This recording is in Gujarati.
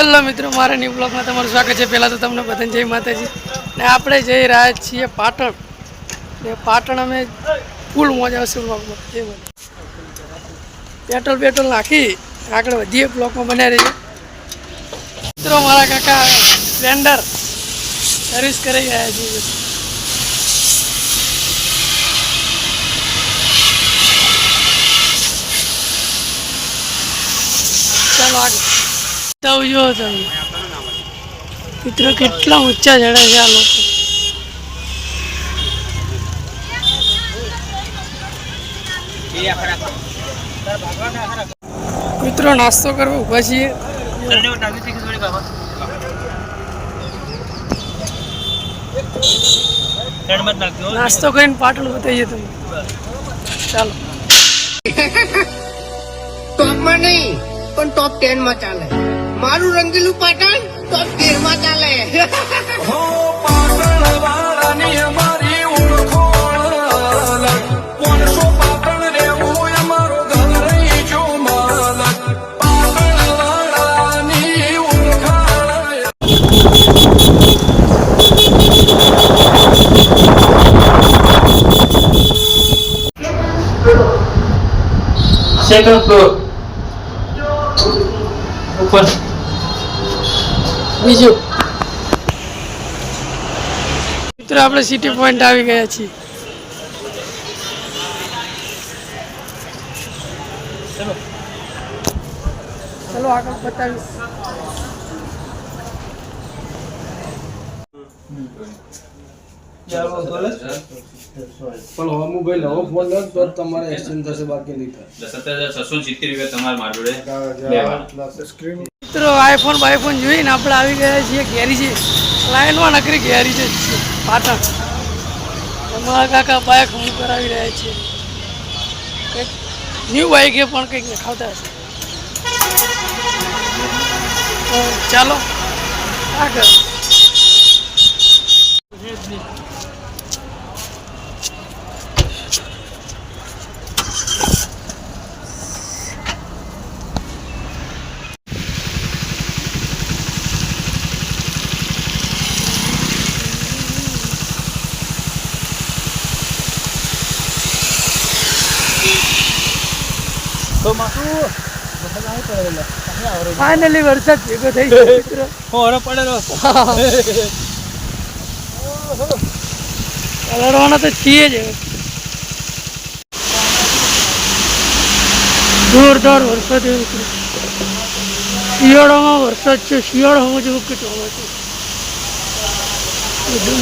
હેલો મિત્રો, મારા ન્યૂ બ્લોગમાં તમારું સ્વાગત છે. પહેલાં તો તમને બધાને જય માતાજી. ને આપણે જઈ રહ્યા છીએ પાટણ. ને પાટણ અમે ફૂલ મોજા આવશે બ્લોગમાં જય માતા પેટ્રોલ પેટ્રોલ નાખી. આગળ વધીએ બ્લોકમાં બનાવી રહીએ મિત્રો, મારા કાકા સ્પ્લેન્ડર સર્વિસ કરી રહ્યા છીએ ચાલો આગળ. તો જો તમે મિત્રો કેટલા ઊંચા ચડે છે આ લોકો મિત્રો નાસ્તો કરવા ઊભા છીએ નાસ્તો કરીને પાટણ બતાવીએ તમે ચાલો ટોપમાં નહીં પણ ટોપ ટેનમાં ચાલે મારું રંગીલું પાટણ? તો તેરમાં ચાલે. હો અમારી ઓળખોળ પાટણ રેવું અમારો ઘર જો માલક પાટણવાળાની ઓળખાણ. second floor ઉપર. બીજું. મિત્રો આપણે સિટી પોઈન્ટ આવી ગયા છીએ. ચલો. આગળ બતાવીશ. પણ હવે મોબાઈલ હવે ફોન લો તો તમારે એક્સચેન્જ થશે બાકી નહીં થાય. સત્તર હજાર છસો સિત્તેર રૂપિયા તમારે મારી મિત્રો આઈફોન બાઈફોન જોઈને આપણે આવી ગયા છીએ ઘેરી છે. લાઈનમાં નકરી ઘેરી છે. પાટણ અમારા કાકા બાઇક હું કરાવી રહ્યા છીએ કંઈક ન્યૂ બાઇક પણ કંઈક દેખાવતા હશે. તો ચાલો આગળ ફાઇનલી વરસાદ ભેગો થઈ ગયો મિત્રો. કલરવાના તો છીએ જ. જોરદાર વરસાદ એવો છે શિયાળામાં વરસાદ છે, શિયાળામાં જેવું કે ચોમાસું બધું.